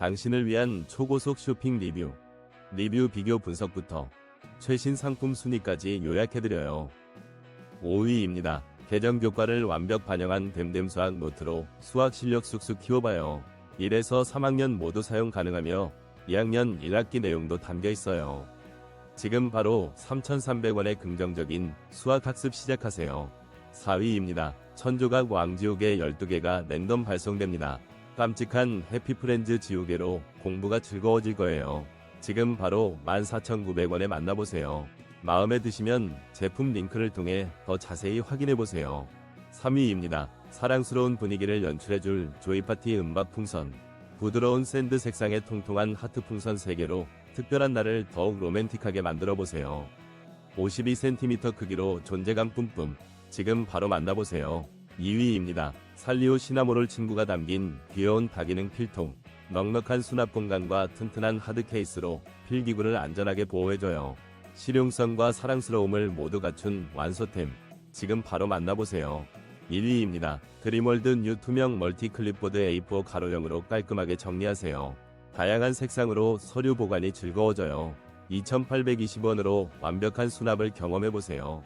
당신을 위한 초고속 쇼핑 리뷰, 리뷰 비교 분석부터 최신 상품 순위까지 요약해드려요. 5위입니다. 개정 교과를 완벽 반영한 댐댐 수학 노트로 수학 실력 쑥쑥 키워봐요. 1에서 3학년 모두 사용 가능하며 2학년 1학기 내용도 담겨 있어요. 지금 바로 3,300원의 긍정적인 수학 학습 시작하세요. 4위입니다. 천조각 왕지우개 12개가 랜덤 발송됩니다. 깜찍한 해피프렌즈 지우개로 공부가 즐거워질 거예요. 지금 바로 14,900원에 만나보세요. 마음에 드시면 제품 링크를 통해 더 자세히 확인해보세요. 3위입니다. 사랑스러운 분위기를 연출해줄 조이파티 음박 풍선. 부드러운 샌드 색상의 통통한 하트 풍선 3개로 특별한 날을 더욱 로맨틱하게 만들어보세요. 52cm 크기로 존재감 뿜뿜. 지금 바로 만나보세요. 2위입니다. 살리오 시나모롤 친구가 담긴 귀여운 다기능 필통. 넉넉한 수납 공간과 튼튼한 하드 케이스로 필기구를 안전하게 보호해줘요. 실용성과 사랑스러움을 모두 갖춘 완소템. 지금 바로 만나보세요. 1위입니다. 드림월드 뉴 투명 멀티 클립보드 A4 가로형으로 깔끔하게 정리하세요. 다양한 색상으로 서류 보관이 즐거워져요. 2,820원으로 완벽한 수납을 경험해보세요.